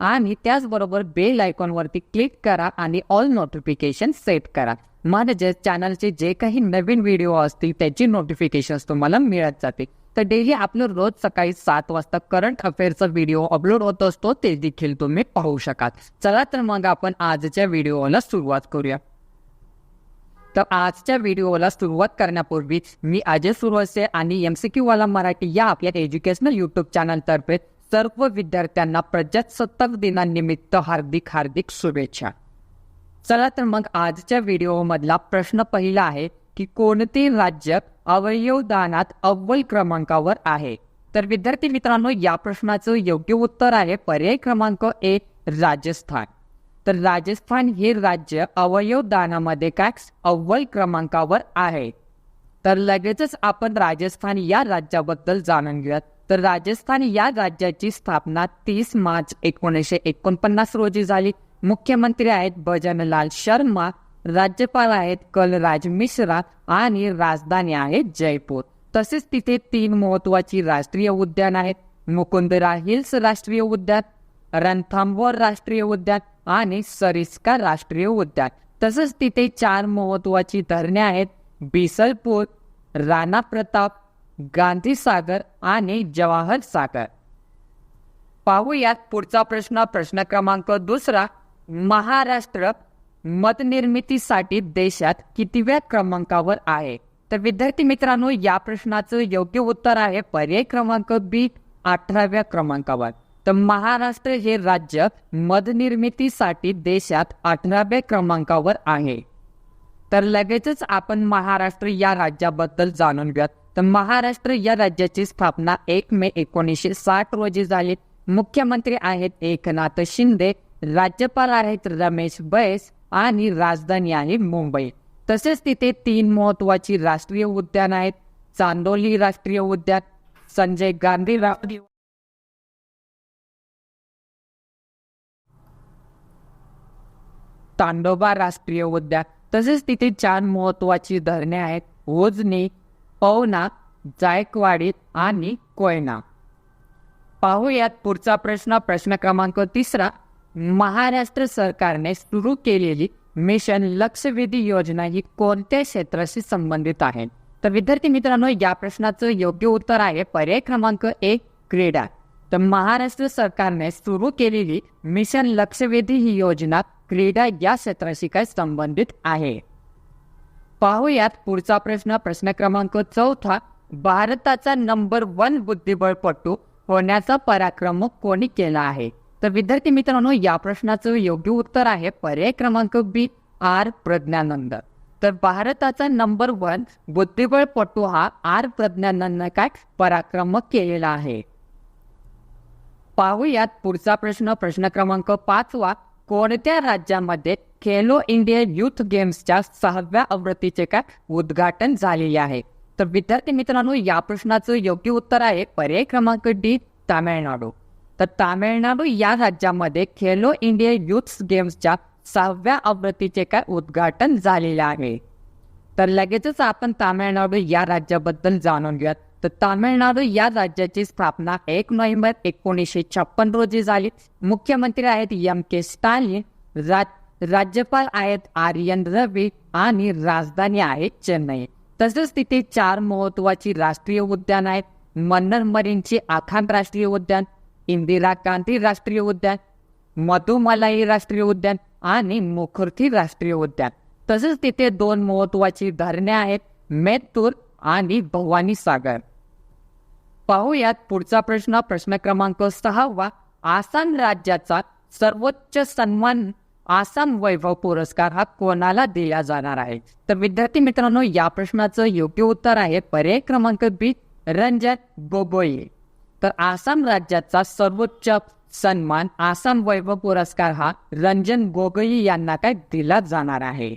आणि त्याचबरोबर bell आयकॉनवरती click करा आणि ऑल नोटिफिकेशन सेट करा. म्हणजे चॅनलचे जे काही नवीन व्हिडिओ असतील त्याची नोटिफिकेशन तुम्हाला मिळत जाते तर डेली आपलं रोज सकाळी सात वाजता करंट अफेअरचा व्हिडिओ अपलोड होत असतो ते देखील तुम्ही पाहू शकाल. चला तर मग आपण आजच्या व्हिडिओला सुरुवात करूया. तर आजच्या व्हिडिओला सुरुवात करण्यापूर्वी मी अजय सुरवसे आणि एम सी क्यू वाला मराठी या आपल्या एज्युकेशनल युट्यूब चॅनलतर्फे सर्व विद्यार्थ्यांना प्रजासत्ताक दिनानिमित्त हार्दिक हार्दिक शुभेच्छा. चला तर मग आजच्या व्हिडिओमधला प्रश्न पहिला आहे की कोणते राज्य अवयव दानात अव्वल क्रमांकावर आहे? तर विद्यार्थी मित्रांनो या प्रश्नाचं योग्य उत्तर आहे पर्याय क्रमांक ए राजस्थान. तर राजस्थान हे राज्य अवयव दानामध्ये काय अव्वल क्रमांकावर आहे? तर लगेचच आपण राजस्थान या राज्याबद्दल जाणून घेऊयात. तर राजस्थान या राज्याची स्थापना तीस मार्च एकोणीसशे एकोणपन्नास रोजी झाली. मुख्यमंत्री आहेत भजनलाल शर्मा राज्यपाल आहेत कलराज मिश्रा आणि राजधानी आहे जयपूर. तसेच तिथे तीन महत्वाची राष्ट्रीय उद्यान आहेत. मुकुंदरा हिल्स राष्ट्रीय उद्यान रणथांबोर राष्ट्रीय उद्यान आणि सरिस्का राष्ट्रीय उद्यान. तसंच तिथे चार महत्वाची धरणे आहेत. बिसलपूर राणा प्रताप गांधी सागर आणि जवाहर सागर. पाहूयात पुढचा प्रश्न. प्रश्न क्रमांक दुसरा महाराष्ट्र मतनिर्मितीसाठी देशात कितव्या क्रमांकावर आहे? तर विद्यार्थी मित्रांनो या प्रश्नाचं योग्य उत्तर आहे पर्याय क्रमांक बी अठराव्या क्रमांकावर. तर महाराष्ट्र हे राज्य मधनिर्मितीसाठी देशात अठराव्या क्रमांकावर आहे. तर लगेचच आपण महाराष्ट्र या राज्याबद्दल जाणून घेऊयात. तर महाराष्ट्र या राज्याची स्थापना एक मे एकोणीसशे साठ रोजी झाली. मुख्यमंत्री आहेत एकनाथ शिंदे राज्यपाल आहेत रमेश बैस आणि राजधानी आहे मुंबई. तसेच तिथे तीन महत्वाची राष्ट्रीय उद्यान आहेत. चांदोली राष्ट्रीय उद्यान संजय गांधी राष्ट्रीय तांडोबा राष्ट्रीय उद्यान. तसेच तिथे चार महत्वाची धरणे आहेत. ओजनी पवना जायकवाडी आणि कोयना पाहूयात पुढचा प्रश्न. प्रश्न क्रमांक तिसरा. महाराष्ट्र सरकारने सुरू केलेली मिशन लक्षवेधी योजना ही कोणत्या क्षेत्राशी संबंधित आहे? तर विद्यार्थी मित्रांनो या प्रश्नाचं योग्य उत्तर आहे पर्याय क्रमांक एक क्रीडा. तर महाराष्ट्र सरकारने सुरू केलेली मिशन लक्षवेधी ही योजना क्रीडा या क्षेत्राशी काय संबंधित आहे? पाहूयात पुढचा प्रश्न. प्रश्न क्रमांक चौथा भारताचा नंबर वन बुद्धिबळपटू होण्याचा पराक्रम कोणी केला आहे? तर विद्यार्थी मित्रांनो या प्रश्नाचं योग्य उत्तर आहे पर्याय क्रमांक बी आर प्रज्ञानंद. तर भारताचा नंबर वन बुद्धिबळपटू हा आर प्रज्ञानंद काय पराक्रम केलेला आहे? पाहूयात पुढचा प्रश्न. प्रश्न क्रमांक पाचवा कोणत्या राज्यामध्ये खेलो इंडिया युथ गेम्सच्या सहाव्या आवृत्तीचे काय उद्घाटन झालेले आहे. तर विद्यार्थी मित्रांनो या प्रश्नाचं योग्य उत्तर आहे पर्याय क्रमांक डी तामिळनाडू. तर तामिळनाडू या राज्यामध्ये खेलो इंडिया युथ गेम्सच्या सहाव्या आवृत्तीचे काय उद्घाटन झालेले आहे. तर लगेचच आपण तामिळनाडू या राज्याबद्दल जाणून घेऊयात. तर तामिळनाडू या राज्याची स्थापना एक नोव्हेंबर एकोणीसशे छप्पन रोजी झाली. मुख्यमंत्री आहेत एम के स्टालिन राज राज्यपाल आहेत आर्यन रवी आणि राजधानी आहे चेन्नई. तसेच तिथे चार महत्वाची राष्ट्रीय उद्यान आहेत. मन्नर मरीनचे आखान राष्ट्रीय उद्यान इंदिरा गांधी राष्ट्रीय उद्यान मधुमलाई राष्ट्रीय उद्यान आणि मुखर्थी राष्ट्रीय उद्यान. तसेच तिथे दोन महत्वाची धरणे आहेत मेत्तूर आणि भवानी सागर. पाहूयात पुढचा प्रश्न. प्रश्न क्रमांक सहावा. आसाम राज्याचा सर्वोच्च सन्मान आसाम वैभव पुरस्कार हा कोणाला दिला जाणार आहे? तर विद्यार्थी मित्रांनो या प्रश्नाचं योग्य उत्तर आहे पर्याय क्रमांक बी रंजन गोगोई. तर आसाम राज्याचा सर्वोच्च सन्मान आसाम वैभव पुरस्कार हा रंजन गोगोई यांना काय दिला जाणार आहे?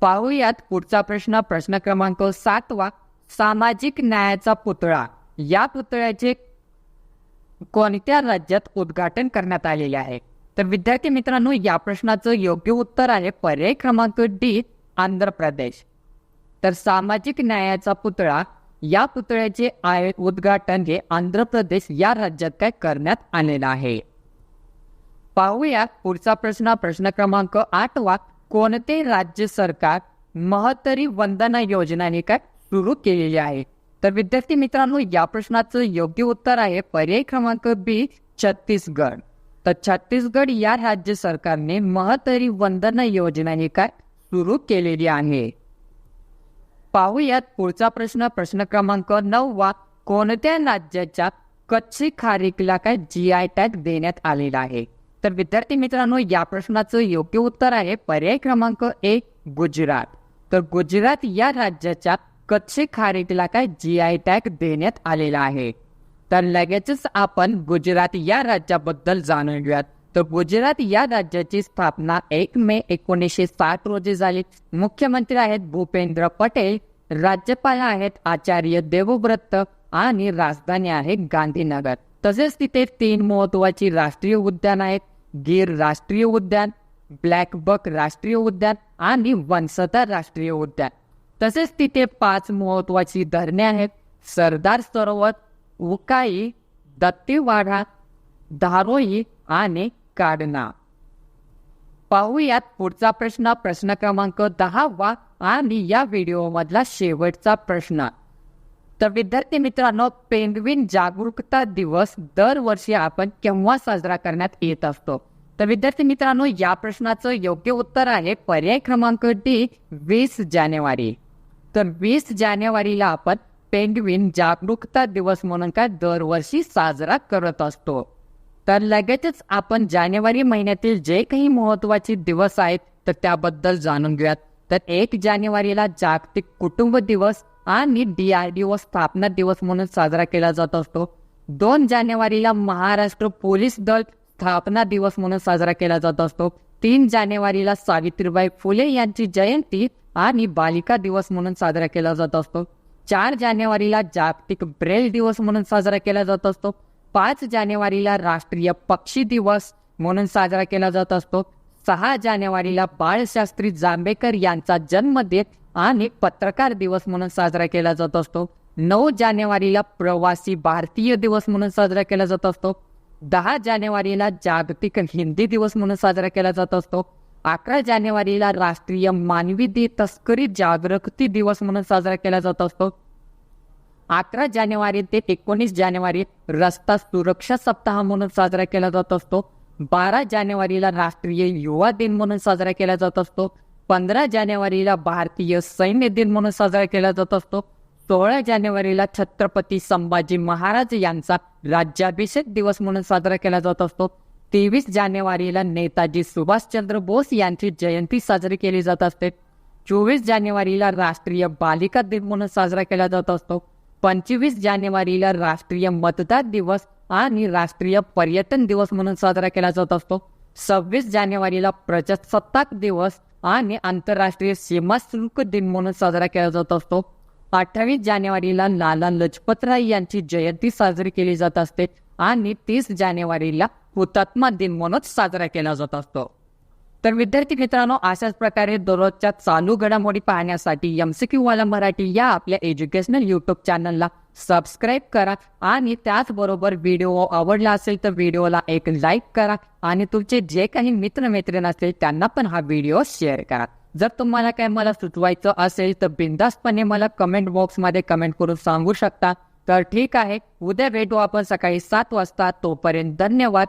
पाहूयात पुढचा प्रश्न प्रश्न क्रमांक सातवा. सामाजिक न्यायाचा पुतळा. या पुतळ्याचे कोणत्या राज्यात उद्घाटन करण्यात आलेले आहे? तर विद्यार्थी मित्रांनो या प्रश्नाचं योग्य उत्तर आहे पर्याय क्रमांक डी आंध्र प्रदेश. तर सामाजिक न्यायाचा पुतळा या पुतळ्याचे आय उद्घाटन हे आंध्र प्रदेश या राज्यात काय करण्यात आलेलं आहे? पाहूया पुढचा प्रश्न. प्रश्न क्रमांक आठवा कोणते राज्य सरकार महतरी वंदना योजना हे काय सुरू केलेली आहे? तर विद्यार्थी मित्रांनो या प्रश्नाचं योग्य उत्तर आहे पर्याय क्रमांक बी छत्तीसगड. तर छत्तीसगड या राज्य सरकारने महतरी वंदना योजना ही काय सुरू केलेली आहे? पाहूयात पुढचा प्रश्न. प्रश्न क्रमांक नववा कोणत्या राज्याच्या कच्ची खारीकला काय जी आय टॅग देण्यात आलेला आहे? तर विद्यार्थी मित्रांनो या प्रश्नाचं योग्य उत्तर आहे पर्याय क्रमांक एक गुजरात. तर गुजरात या राज्याच्या कच्ची खारीकला काय जी आय टॅग देण्यात आलेला आहे? तर लगेचच आपण गुजरात या राज्याबद्दल जाणून घेऊयात. तर गुजरात या राज्याची स्थापना एक मे एकोणीसशे साठ रोजी झाली. मुख्यमंत्री आहेत भूपेंद्र पटेल राज्यपाल आहेत आचार्य देवव्रत आणि राजधानी आहे गांधीनगर. तसेच तिथे तीन महत्वाची राष्ट्रीय उद्यान आहेत. गिर राष्ट्रीय उद्यान ब्लॅक बक राष्ट्रीय उद्यान आणि वंसता राष्ट्रीय उद्यान. तसेच तिथे पाच महत्वाची धरणे आहेत. सरदार सरोवर उकाई दत्तीवाडा धारोई आणि काढणा पाहूयात पुढचा प्रश्न. प्रश्न क्रमांक दहावा आणि या व्हिडिओ मधला शेवटचा प्रश्न. तर विद्यार्थी मित्रांनो पेंगविन जागरूकता दिवस दरवर्षी आपण केव्हा साजरा करण्यात येत असतो? तर विद्यार्थी मित्रांनो या प्रश्नाचं योग्य उत्तर आहे पर्याय क्रमांक डी वीस जानेवारी. तर वीस जानेवारीला आपण पेंगविन जागरूकता दिवस म्हणून काय दरवर्षी साजरा करत असतो. तर लगेचच आपण जानेवारी महिन्यातील जे काही महत्त्वाचे दिवस आहेत तर त्याबद्दल जाणून घेऊयात. तर एक जानेवारीला जागतिक कुटुंब दिवस आणि डीआरडीओ स्थापना दिवस म्हणून साजरा केला जात असतो. दोन जानेवारीला महाराष्ट्र पोलीस दल स्थापना दिवस म्हणून साजरा केला जात असतो. तीन जानेवारीला सावित्रीबाई फुले यांची जयंती आणि बालिका दिवस म्हणून साजरा केला जात असतो. चार जानेवारीला जागतिक ब्रेल दिवस म्हणून साजरा केला जात असतो. पाच जानेवारीला राष्ट्रीय पक्षी दिवस म्हणून साजरा केला जात असतो. सहा जानेवारीला बाळशास्त्री जांभेकर यांचा जन्मदिन आणि पत्रकार दिवस म्हणून साजरा केला जात असतो. नऊ जानेवारीला प्रवासी भारतीय दिवस म्हणून साजरा केला जात असतो. दहा जानेवारीला जागतिक हिंदी दिवस म्हणून साजरा केला जात असतो. अकरा जानेवारीला राष्ट्रीय मानवी दे तस्करी जागृती दिवस म्हणून साजरा केला जात असतो. अकरा जानेवारी ते एकोणीस जानेवारी रस्ता सुरक्षा सप्ताह म्हणून साजरा केला जात असतो. बारा जानेवारीला राष्ट्रीय युवा दिन म्हणून साजरा केला जात असतो. पंधरा जानेवारीला भारतीय सैन्य दिन म्हणून साजरा केला जात असतो. सोळा जानेवारीला छत्रपती संभाजी महाराज यांचा राज्याभिषेक दिवस म्हणून साजरा केला जात असतो. तेवीस जानेवारीला नेताजी सुभाषचंद्र बोस यांची जयंती साजरी केली जात असते. चोवीस जानेवारीला राष्ट्रीय बालिका दिन म्हणून साजरा केला जात असतो. पंचवीस जानेवारीला राष्ट्रीय मतदार दिवस आणि राष्ट्रीय पर्यटन दिवस म्हणून साजरा केला जात असतो. सव्वीस जानेवारीला प्रजासत्ताक दिवस आणि आंतरराष्ट्रीय सीमा शुल्क दिन म्हणून साजरा केला जात असतो. अठ्ठावीस जानेवारीला लाला लजपतराय यांची जयंती साजरी केली जात असते आणि तीस जानेवारीला हुतात्मा दिन म्हणूनच साजरा केला जात असतो. तर विद्यार्थी मित्रांनो अशाच प्रकारे दररोजच्या चालू घडामोडी पाहण्यासाठी एमसीक्यू वाला मराठी या आपल्या एज्युकेशनल युट्यूब चॅनलला सबस्क्राईब करा आणि त्याचबरोबर व्हिडिओ आवडला असेल तर व्हिडिओला एक लाईक करा आणि तुमचे जे काही मित्रमैत्रीण असतील त्यांना पण हा व्हिडिओ शेअर करा. जर तुम्हाला काय मला सुचवायचं असेल तर बिंदास्तपणे मला कमेंट बॉक्समध्ये कमेंट करून सांगू शकता. तर ठीक आहे उद्या भेटू आपण सकाळी सात वाजता. तोपर्यंत धन्यवाद.